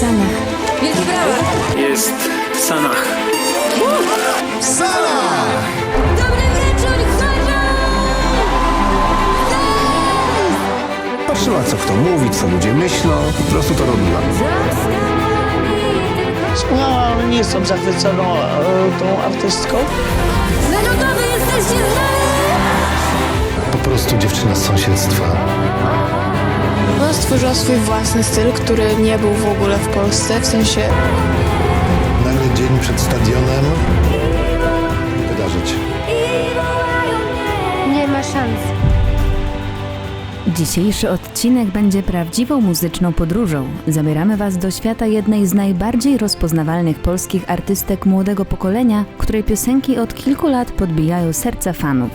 Sanach. Wielkie brawa! Jest w Sanach. Dobry wieczór, Chorza! Patrzyła co kto mówi, co ludzie myślą, po prostu to robiła. Ale nie jestem zachwyconą e, tą artystką. Narodowy jesteście z nami! Po prostu dziewczyna z sąsiedztwa. Ona stworzyła swój własny styl, który nie był w ogóle w Polsce, w sensie Nagle dzień przed stadionem wydarzyć. Nie ma szans. Dzisiejszy odcinek będzie prawdziwą muzyczną podróżą. Zabieramy Was do świata jednej z najbardziej rozpoznawalnych polskich artystek młodego pokolenia, której piosenki od kilku lat podbijają serca fanów.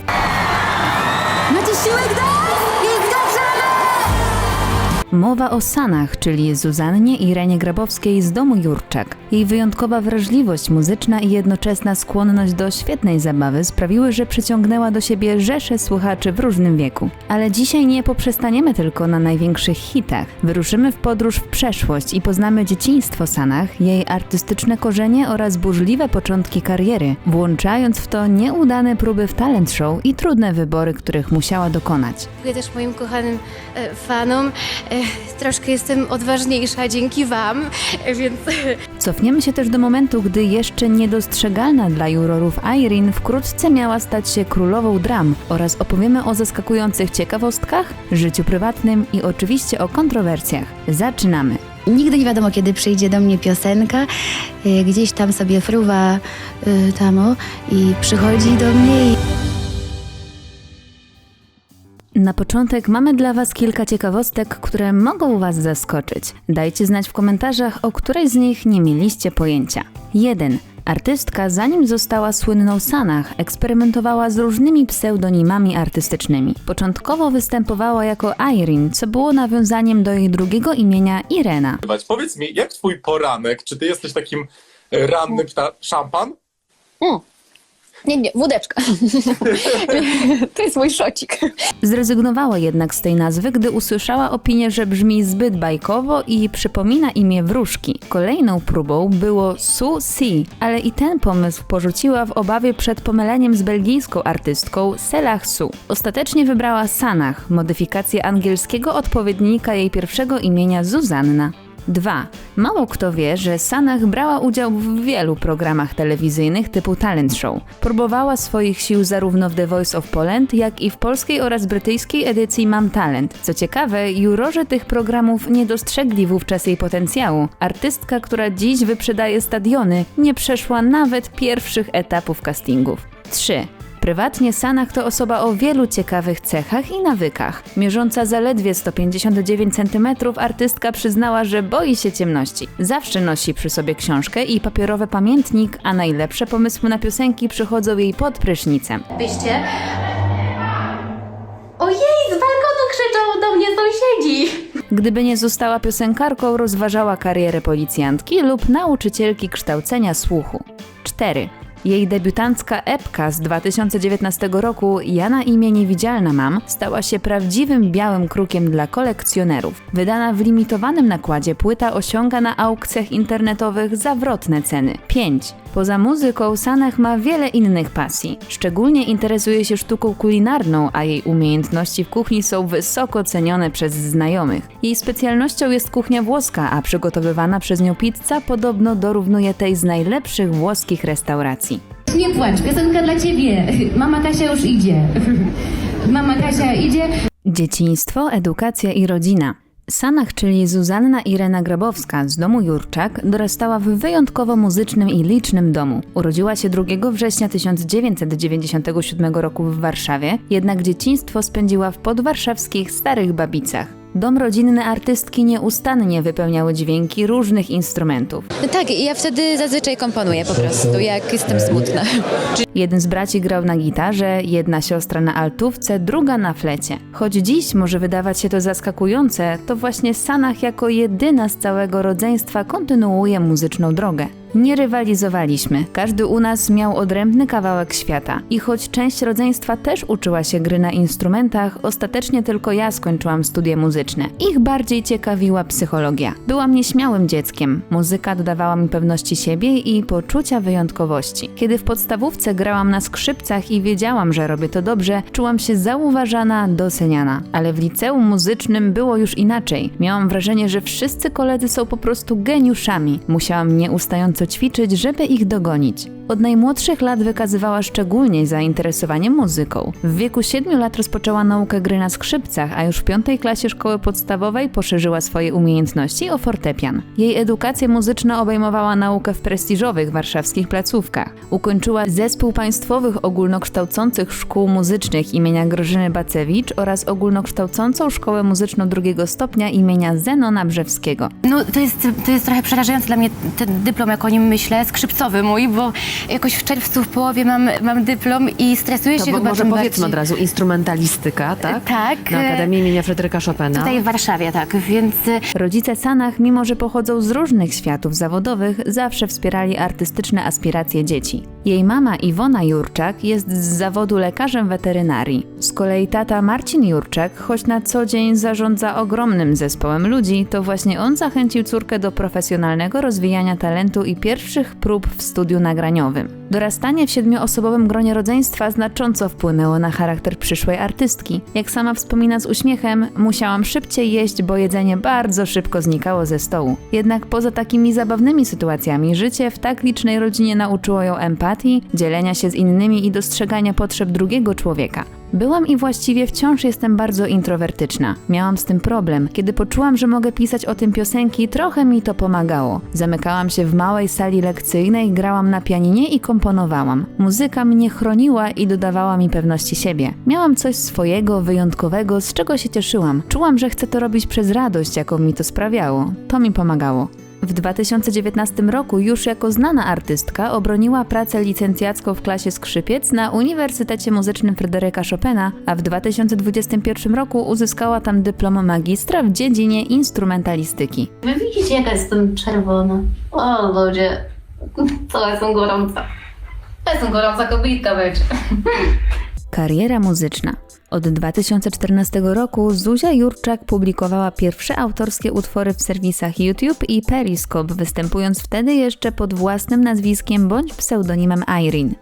Mowa o Sanach, czyli Zuzannie Irenie Grabowskiej z domu Jurczak. Jej wyjątkowa wrażliwość muzyczna i jednoczesna skłonność do świetnej zabawy sprawiły, że przyciągnęła do siebie rzesze słuchaczy w różnym wieku. Ale dzisiaj nie poprzestaniemy tylko na największych hitach. Wyruszymy w podróż w przeszłość i poznamy dzieciństwo Sanach, jej artystyczne korzenie oraz burzliwe początki kariery, włączając w to nieudane próby w talent show i trudne wybory, których musiała dokonać. Dziękuję też moim kochanym e, fanom. E, troszkę jestem odważniejsza dzięki wam, e, więc Cofniemy się też do momentu, gdy jeszcze niedostrzegalna dla jurorów Irene wkrótce miała stać się królową dram oraz opowiemy o zaskakujących ciekawostkach, życiu prywatnym i oczywiście o kontrowersjach. Zaczynamy! Nigdy nie wiadomo, kiedy przyjdzie do mnie piosenka. Y, Gdzieś tam sobie fruwa y, tamo i przychodzi do mnie i Na początek mamy dla Was kilka ciekawostek, które mogą Was zaskoczyć. Dajcie znać w komentarzach, o której z nich nie mieliście pojęcia. 1. Artystka, zanim została słynną Sanach, eksperymentowała z różnymi pseudonimami artystycznymi. Początkowo występowała jako Irene, co było nawiązaniem do jej drugiego imienia Irena. Powiedz mi, jak twój poranek? Czy ty jesteś takim e, rannym pta- szampan? Nie, nie, wódeczka. to jest mój szocik. Zrezygnowała jednak z tej nazwy, gdy usłyszała opinię, że brzmi zbyt bajkowo i przypomina imię wróżki. Kolejną próbą było Sue C, ale i ten pomysł porzuciła w obawie przed pomyleniem z belgijską artystką Selah Sue. Ostatecznie wybrała Sanach, modyfikację angielskiego odpowiednika jej pierwszego imienia Zuzanna. 2. Mało kto wie, że Sanach brała udział w wielu programach telewizyjnych typu talent show. Próbowała swoich sił zarówno w The Voice of Poland, jak i w polskiej oraz brytyjskiej edycji Mam Talent. Co ciekawe, jurorzy tych programów nie dostrzegli wówczas jej potencjału. Artystka, która dziś wyprzedaje stadiony, nie przeszła nawet pierwszych etapów castingów. 3. Prywatnie Sanach to osoba o wielu ciekawych cechach i nawykach. Mierząca zaledwie 159 cm, artystka przyznała, że boi się ciemności. Zawsze nosi przy sobie książkę i papierowy pamiętnik, a najlepsze pomysły na piosenki przychodzą jej pod prysznicem. Wyście. Ojej, z balkonu krzyczą do mnie sąsiedzi. Gdyby nie została piosenkarką, rozważała karierę policjantki lub nauczycielki kształcenia słuchu. 4. Jej debiutancka epka z 2019 roku Ja na imię Niewidzialna Mam stała się prawdziwym białym krukiem dla kolekcjonerów. Wydana w limitowanym nakładzie płyta osiąga na aukcjach internetowych zawrotne ceny. 5. Poza muzyką Sanach ma wiele innych pasji. Szczególnie interesuje się sztuką kulinarną, a jej umiejętności w kuchni są wysoko cenione przez znajomych. Jej specjalnością jest kuchnia włoska, a przygotowywana przez nią pizza podobno dorównuje tej z najlepszych włoskich restauracji. Nie płacz, piosenka dla ciebie. Mama Kasia już idzie. Mama Kasia idzie. Dzieciństwo, edukacja i rodzina. Sanach, czyli Zuzanna Irena Grabowska z domu Jurczak, dorastała w wyjątkowo muzycznym i licznym domu. Urodziła się 2 września 1997 roku w Warszawie, jednak dzieciństwo spędziła w podwarszawskich Starych Babicach. Dom rodzinny artystki nieustannie wypełniały dźwięki różnych instrumentów. tak, i ja wtedy zazwyczaj komponuję po prostu, jak jestem smutna. Jeden z braci grał na gitarze, jedna siostra na altówce, druga na flecie. Choć dziś może wydawać się to zaskakujące, to właśnie Sanach jako jedyna z całego rodzeństwa kontynuuje muzyczną drogę. Nie rywalizowaliśmy. Każdy u nas miał odrębny kawałek świata. I choć część rodzeństwa też uczyła się gry na instrumentach, ostatecznie tylko ja skończyłam studia muzyczne. Ich bardziej ciekawiła psychologia. Byłam nieśmiałym dzieckiem. Muzyka dodawała mi pewności siebie i poczucia wyjątkowości. Kiedy w podstawówce grałam na skrzypcach i wiedziałam, że robię to dobrze, czułam się zauważana, doceniana. Ale w liceum muzycznym było już inaczej. Miałam wrażenie, że wszyscy koledzy są po prostu geniuszami. Musiałam nieustająco ćwiczyć, żeby ich dogonić. Od najmłodszych lat wykazywała szczególnie zainteresowanie muzyką. W wieku 7 lat rozpoczęła naukę gry na skrzypcach, a już w piątej klasie szkoły podstawowej poszerzyła swoje umiejętności o fortepian. Jej edukacja muzyczna obejmowała naukę w prestiżowych warszawskich placówkach. Ukończyła Zespół Państwowych Ogólnokształcących Szkół Muzycznych imienia Grażyny Bacewicz oraz Ogólnokształcącą Szkołę Muzyczną drugiego stopnia imienia Zenona Brzewskiego. No to jest, to jest trochę przerażające dla mnie ten dyplom, jak o nim myślę, skrzypcowy mój, bo jakoś w czerwcu w połowie mam, mam dyplom i stresuję To się bo, chyba może powiedzmy od bardziej. razu, instrumentalistyka, tak? Tak. Na Akademii imienia Fryderyka Chopina. Tutaj w Warszawie, tak, więc e, Rodzice Sanach, mimo że pochodzą z różnych światów zawodowych, zawsze wspierali artystyczne aspiracje dzieci. Jej mama Iwona Jurczak jest z zawodu lekarzem weterynarii. Z kolei tata Marcin Jurczak, choć na co dzień zarządza ogromnym zespołem ludzi, to właśnie on zachęcił córkę do profesjonalnego rozwijania talentu i pierwszych prób w studiu nagraniowym. Dorastanie w siedmioosobowym gronie rodzeństwa znacząco wpłynęło na charakter przyszłej artystki. Jak sama wspomina z uśmiechem, musiałam szybciej jeść, bo jedzenie bardzo szybko znikało ze stołu. Jednak poza takimi zabawnymi sytuacjami, życie w tak licznej rodzinie nauczyło ją empatii, dzielenia się z innymi i dostrzegania potrzeb drugiego człowieka. Byłam i właściwie wciąż jestem bardzo introwertyczna. Miałam z tym problem. Kiedy poczułam, że mogę pisać o tym piosenki, trochę mi to pomagało. Zamykałam się w małej sali lekcyjnej, grałam na pianinie i komponowałam. Muzyka mnie chroniła i dodawała mi pewności siebie. Miałam coś swojego, wyjątkowego, z czego się cieszyłam. Czułam, że chcę to robić przez radość, jaką mi to sprawiało. To mi pomagało. W 2019 roku już jako znana artystka obroniła pracę licencjacką w klasie skrzypiec na Uniwersytecie Muzycznym Fryderyka Chopina, a w 2021 roku uzyskała tam dyplom magistra w dziedzinie instrumentalistyki. Wy widzicie, jaka jestem czerwona. O ludzie, to jestem gorąca. To jestem gorąca kobitka, wiecie. Kariera muzyczna. Od 2014 roku Zuzia Jurczak publikowała pierwsze autorskie utwory w serwisach YouTube i Periscope, występując wtedy jeszcze pod własnym nazwiskiem bądź pseudonimem Irene.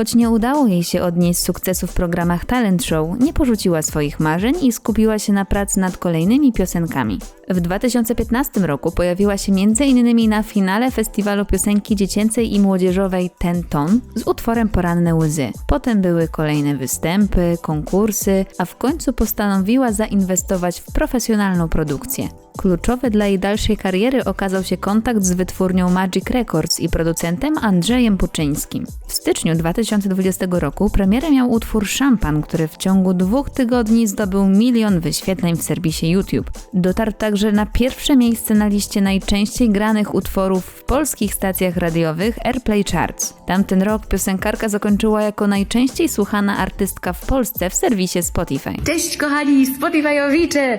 Choć nie udało jej się odnieść sukcesu w programach talent show, nie porzuciła swoich marzeń i skupiła się na pracy nad kolejnymi piosenkami. W 2015 roku pojawiła się m.in. na finale festiwalu piosenki dziecięcej i młodzieżowej Ten Ton z utworem Poranne Łzy. Potem były kolejne występy, konkursy, a w końcu postanowiła zainwestować w profesjonalną produkcję. Kluczowy dla jej dalszej kariery okazał się kontakt z wytwórnią Magic Records i producentem Andrzejem Puczyńskim. W styczniu 2020 roku premierę miał utwór Szampan, który w ciągu dwóch tygodni zdobył milion wyświetleń w serwisie YouTube. Dotarł także na pierwsze miejsce na liście najczęściej granych utworów w polskich stacjach radiowych Airplay Charts. Tamten rok piosenkarka zakończyła jako najczęściej słuchana artystka w Polsce w serwisie Spotify. Cześć kochani Spotifyowicze!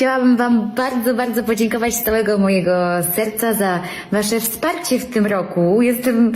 Chciałabym Wam bardzo, bardzo podziękować z całego mojego serca za Wasze wsparcie w tym roku. Jestem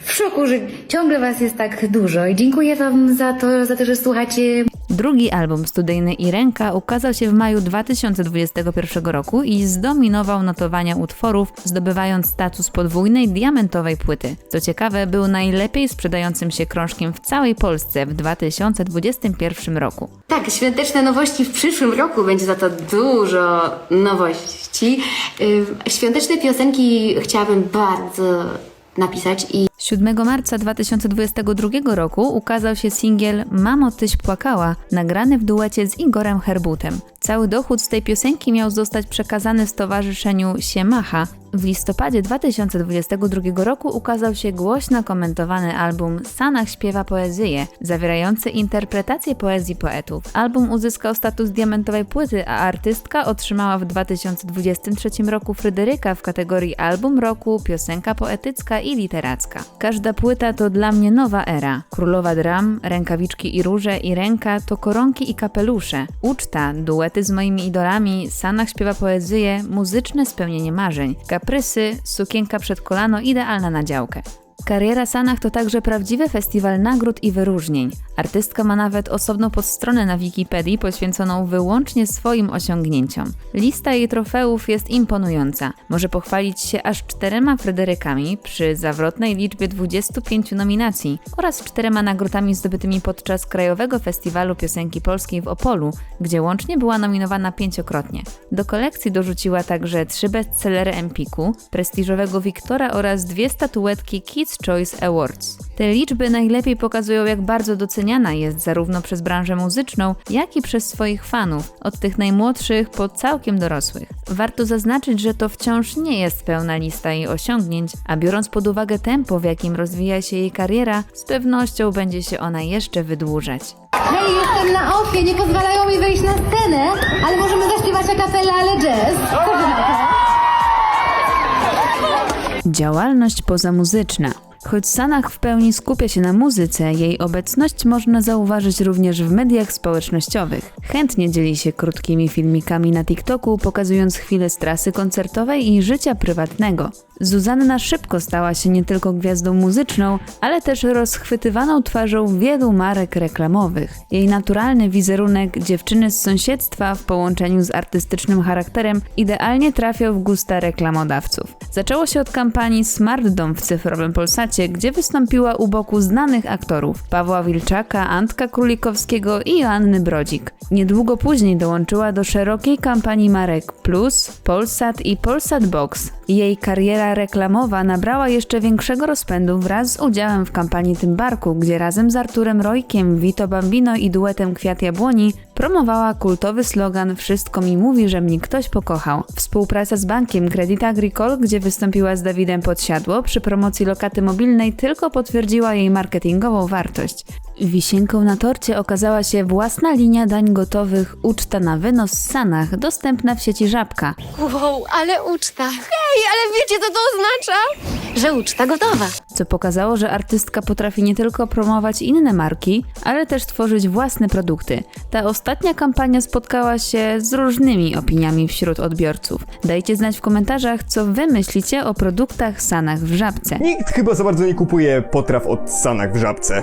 w szoku, że ciągle Was jest tak dużo i dziękuję Wam za to, za to, że słuchacie Drugi album studyjny Irenka ukazał się w maju 2021 roku i zdominował notowania utworów, zdobywając status podwójnej diamentowej płyty. Co ciekawe, był najlepiej sprzedającym się krążkiem w całej Polsce w 2021 roku. Tak, świąteczne nowości w przyszłym roku będzie za to dużo nowości. Yy, Świąteczne piosenki chciałabym bardzo napisać i 7 marca 2022 roku ukazał się singiel Mamo Tyś Płakała, nagrany w duecie z Igorem Herbutem. Cały dochód z tej piosenki miał zostać przekazany stowarzyszeniu Siemacha W listopadzie 2022 roku ukazał się głośno komentowany album Sanach śpiewa poezję, zawierający interpretację poezji poetów. Album uzyskał status diamentowej płyty, a artystka otrzymała w 2023 roku Fryderyka w kategorii album roku, piosenka poetycka i literacka. Każda płyta to dla mnie nowa era. Królowa dram, rękawiczki i róże i ręka to koronki i kapelusze. Uczta, duety z moimi idolami, Sanach śpiewa poezję, muzyczne spełnienie marzeń. Kaprysy, sukienka przed kolano idealna na działkę. Kariera Sanach to także prawdziwy festiwal nagród i wyróżnień. Artystka ma nawet osobną podstronę na Wikipedii poświęconą wyłącznie swoim osiągnięciom. Lista jej trofeów jest imponująca. Może pochwalić się aż czterema Fryderykami przy zawrotnej liczbie 25 nominacji oraz czterema nagrodami zdobytymi podczas Krajowego Festiwalu Piosenki Polskiej w Opolu, gdzie łącznie była nominowana pięciokrotnie. Do kolekcji dorzuciła także trzy bestsellery Empiku, prestiżowego Wiktora oraz dwie statuetki Kids Choice Awards. Te liczby najlepiej pokazują, jak bardzo doceniana jest zarówno przez branżę muzyczną, jak i przez swoich fanów, od tych najmłodszych po całkiem dorosłych. Warto zaznaczyć, że to wciąż nie jest pełna lista jej osiągnięć, a biorąc pod uwagę tempo, w jakim rozwija się jej kariera, z pewnością będzie się ona jeszcze wydłużać. Hej, jestem na ofie, nie pozwalają mi wejść na scenę, ale możemy zaśpiewać a cappella, ale jazz. Co? Działalność pozamuzyczna. Choć Sanach w pełni skupia się na muzyce, jej obecność można zauważyć również w mediach społecznościowych. Chętnie dzieli się krótkimi filmikami na TikToku, pokazując chwile z trasy koncertowej i życia prywatnego. Zuzanna szybko stała się nie tylko gwiazdą muzyczną, ale też rozchwytywaną twarzą wielu marek reklamowych. Jej naturalny wizerunek dziewczyny z sąsiedztwa w połączeniu z artystycznym charakterem idealnie trafiał w gusta reklamodawców. Zaczęło się od kampanii Smart Dom w cyfrowym Polsacie, gdzie wystąpiła u boku znanych aktorów Pawła Wilczaka, Antka Królikowskiego i Joanny Brodzik. Niedługo później dołączyła do szerokiej kampanii marek Plus, Polsat i Polsat Box. Jej kariera reklamowa nabrała jeszcze większego rozpędu wraz z udziałem w kampanii Tym Barku, gdzie razem z Arturem Rojkiem, Vito Bambino i duetem Kwiat Jabłoni promowała kultowy slogan Wszystko mi mówi, że mnie ktoś pokochał. Współpraca z bankiem Credit Agricole, gdzie wystąpiła z Dawidem Podsiadło przy promocji lokaty mobilnej tylko potwierdziła jej marketingową wartość. Wisienką na torcie okazała się własna linia dań gotowych Uczta na wynos z Sanach, dostępna w sieci Żabka. Wow, ale uczta. Hej, ale wiecie co to oznacza? Że uczta gotowa. co pokazało, że artystka potrafi nie tylko promować inne marki, ale też tworzyć własne produkty. Ta ostatnia kampania spotkała się z różnymi opiniami wśród odbiorców. Dajcie znać w komentarzach, co wy myślicie o produktach Sanach w Żabce. Nikt chyba za bardzo nie kupuje potraw od Sanach w żabce.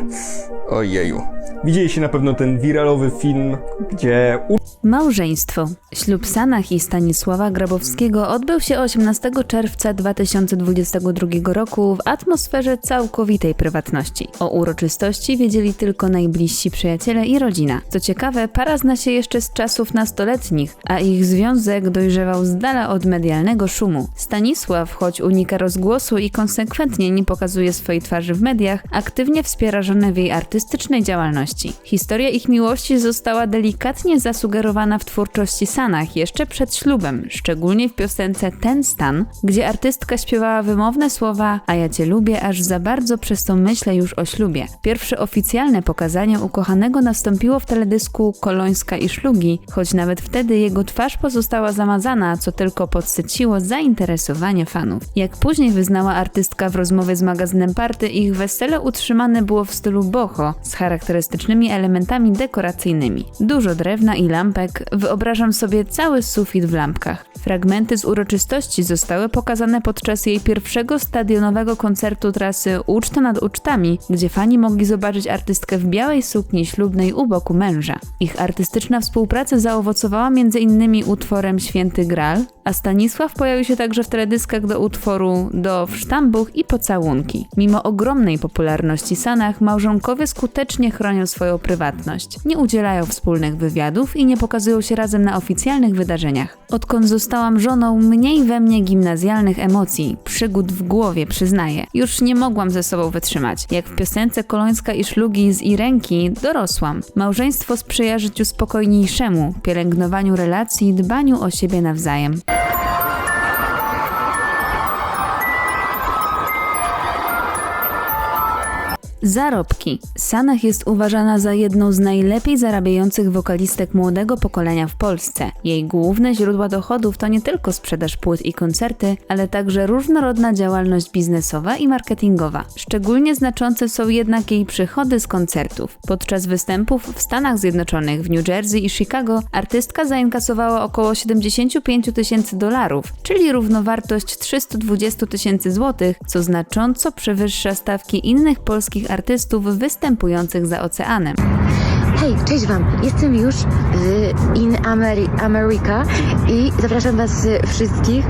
Ojeju. Widzieliście na pewno ten wiralowy film, gdzie Małżeństwo. Ślub Sanach i Stanisława Grabowskiego odbył się 18 czerwca 2022 roku w atmosferze całkowitej prywatności. O uroczystości wiedzieli tylko najbliżsi przyjaciele i rodzina. Co ciekawe, para zna się jeszcze z czasów nastoletnich, a ich związek dojrzewał z dala od medialnego szumu. Stanisław, choć unika rozgłosu i konsekwentnie nie pokazuje swojej twarzy w mediach, aktywnie wspiera żonę w jej artystycznej działalności. Historia ich miłości została delikatnie zasugerowana w twórczości Sanach jeszcze przed ślubem, szczególnie w piosence Ten Stan, gdzie artystka śpiewała wymowne słowa A ja cię lubię, aż za bardzo przez to myślę już o ślubie. Pierwsze oficjalne pokazanie ukochanego nastąpiło w teledysku Kolońska i Szlugi, choć nawet wtedy jego twarz pozostała zamazana, co tylko podsyciło zainteresowanie fanów. Jak później wyznała artystka w rozmowie z magazynem Party, ich wesele utrzymane było w stylu boho, z charakterystycznymi elementami dekoracyjnymi. Dużo drewna i lampek, wyobrażam sobie cały sufit w lampkach. Fragmenty z uroczystości zostały pokazane podczas jej pierwszego stadionowego koncertu trasy Uczta nad ucztami, gdzie fani mogli zobaczyć artystkę w białej sukni ślubnej u boku męża. Ich artystyczna współpraca zaowocowała m.in. utworem Święty Gral, a Stanisław pojawił się także w teledyskach do utworu Do sztambuch i pocałunki. Mimo ogromnej popularności Sanach, małżonkowie skutecznie chronią swoją prywatność. Nie udzielają wspólnych wywiadów i nie pokazują się razem na oficjalnych wydarzeniach. Odkąd zostałam żoną, mniej we mnie gimnazjalnych emocji, przygód w głowie, przyznaję. Już nie mogłam ze sobą wytrzymać. Jak w piosence Kolońska i Szlugi z Irenki dorosłam. Małżeństwo sprzyja życiu spokojniejszemu, pielęgnowaniu relacji i dbaniu o siebie nawzajem. Zarobki. Sanach jest uważana za jedną z najlepiej zarabiających wokalistek młodego pokolenia w Polsce. Jej główne źródła dochodów to nie tylko sprzedaż płyt i koncerty, ale także różnorodna działalność biznesowa i marketingowa. Szczególnie znaczące są jednak jej przychody z koncertów. Podczas występów w Stanach Zjednoczonych, w New Jersey i Chicago artystka zainkasowała około 75 tysięcy dolarów, czyli równowartość 320 tysięcy złotych, co znacząco przewyższa stawki innych polskich artystów występujących za oceanem. Hej, cześć Wam! Jestem już w In Ameri- America i zapraszam Was wszystkich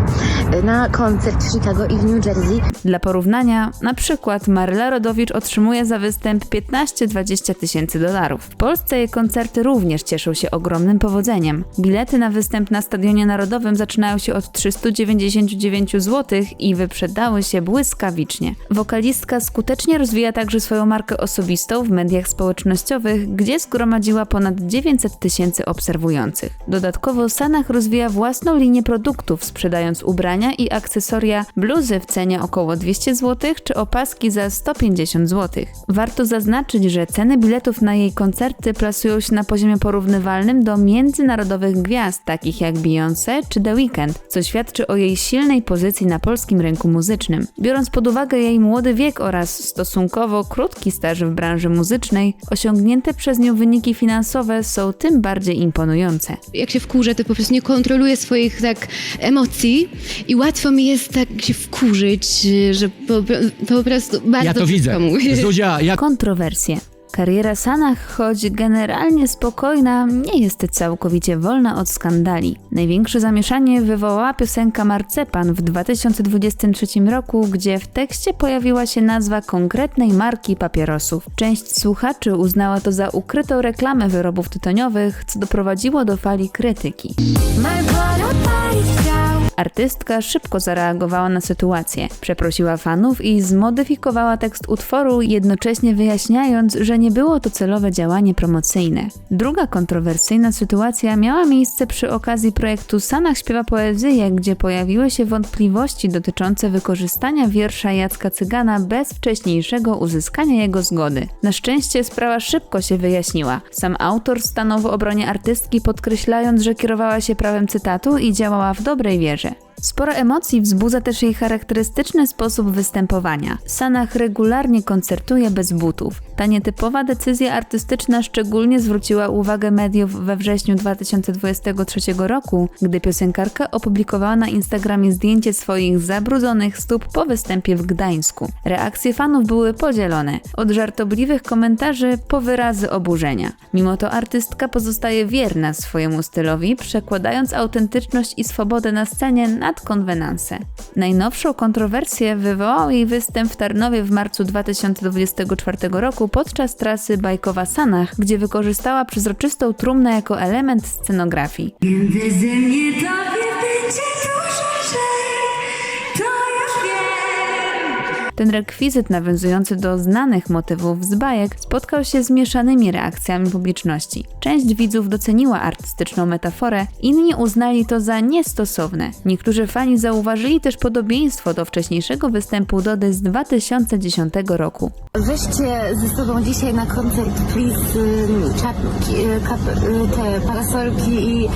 na koncert w Chicago i w New Jersey. Dla porównania, na przykład Marla Rodowicz otrzymuje za występ 15-20 tysięcy dolarów. W Polsce jej koncerty również cieszą się ogromnym powodzeniem. Bilety na występ na Stadionie Narodowym zaczynają się od 399 zł i wyprzedały się błyskawicznie. Wokalistka skutecznie rozwija także swoją markę osobistą w mediach społecznościowych, gdzie zgromadziła ponad 900 tysięcy obserwujących. Dodatkowo Sanach rozwija własną linię produktów, sprzedając ubrania i akcesoria, bluzy w cenie około 200 zł czy opaski za 150 zł. Warto zaznaczyć, że ceny biletów na jej koncerty plasują się na poziomie porównywalnym do międzynarodowych gwiazd, takich jak Beyoncé czy The Weeknd, co świadczy o jej silnej pozycji na polskim rynku muzycznym. Biorąc pod uwagę jej młody wiek oraz stosunkowo krótki staż w branży muzycznej, osiągnięte przez nią wyniki finansowe są tym bardziej imponujące. Jak się wkurzę, to po prostu nie kontroluję swoich tak emocji i łatwo mi jest tak się wkurzyć, że po, po prostu bardzo Ja to widzę. Zuzia, jak Kontrowersje. Kariera Sanach, choć generalnie spokojna, nie jest całkowicie wolna od skandali. Największe zamieszanie wywołała piosenka Marcepan w 2023 roku, gdzie w tekście pojawiła się nazwa konkretnej marki papierosów. Część słuchaczy uznała to za ukrytą reklamę wyrobów tytoniowych, co doprowadziło do fali krytyki. Artystka szybko zareagowała na sytuację. Przeprosiła fanów i zmodyfikowała tekst utworu, jednocześnie wyjaśniając, że nie było to celowe działanie promocyjne. Druga kontrowersyjna sytuacja miała miejsce przy okazji projektu Sanach śpiewa poezję, gdzie pojawiły się wątpliwości dotyczące wykorzystania wiersza Jacka Cygana bez wcześniejszego uzyskania jego zgody. Na szczęście sprawa szybko się wyjaśniła. Sam autor stanął w obronie artystki, podkreślając, że kierowała się prawem cytatu i działała w dobrej wierze. дальше. Sporo emocji wzbudza też jej charakterystyczny sposób występowania. Sanach regularnie koncertuje bez butów. Ta nietypowa decyzja artystyczna szczególnie zwróciła uwagę mediów we wrześniu 2023 roku, gdy piosenkarka opublikowała na Instagramie zdjęcie swoich zabrudzonych stóp po występie w Gdańsku. Reakcje fanów były podzielone, od żartobliwych komentarzy po wyrazy oburzenia. Mimo to artystka pozostaje wierna swojemu stylowi, przekładając autentyczność i swobodę na scenie nad konwenanse. Najnowszą kontrowersję wywołał jej występ w Tarnowie w marcu 2024 roku podczas trasy Bajkowa Sanach, gdzie wykorzystała przezroczystą trumnę jako element scenografii. Ten rekwizyt nawiązujący do znanych motywów z bajek spotkał się z mieszanymi reakcjami publiczności. Część widzów doceniła artystyczną metaforę, inni uznali to za niestosowne. Niektórzy fani zauważyli też podobieństwo do wcześniejszego występu Dody z 2010 roku. Weźcie ze sobą dzisiaj na koncert, please, czapki, y, kap, y, te parasolki i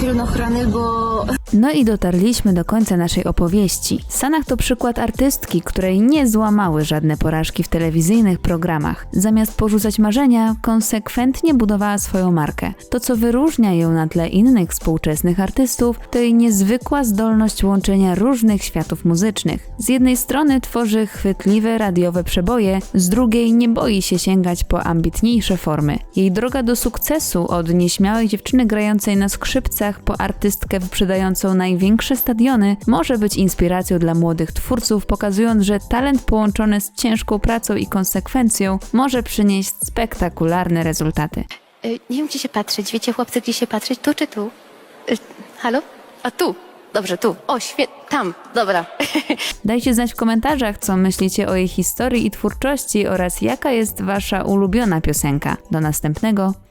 pielonochrony, bo No i dotarliśmy do końca naszej opowieści. Sanach to przykład artystki, której nie złamały żadne porażki w telewizyjnych programach. Zamiast porzucać marzenia, konsekwentnie budowała swoją markę. To, co wyróżnia ją na tle innych współczesnych artystów, to jej niezwykła zdolność łączenia różnych światów muzycznych. Z jednej strony tworzy chwytliwe radiowe przeboje, z drugiej nie boi się sięgać po ambitniejsze formy. Jej droga do sukcesu od nieśmiałej dziewczyny grającej na skrzypcach po artystkę wyprzedającą największe stadiony może być inspiracją dla młodych twórców, pokazując, że talent połączony z ciężką pracą i konsekwencją może przynieść spektakularne rezultaty. Y, Nie wiem, gdzie się patrzeć. Wiecie, chłopcy, gdzie się patrzeć? Tu czy tu? Y, Halo? A tu. Dobrze, tu. O, świetnie. Tam. Dobra. Dajcie znać w komentarzach, co myślicie o jej historii i twórczości oraz jaka jest wasza ulubiona piosenka. Do następnego.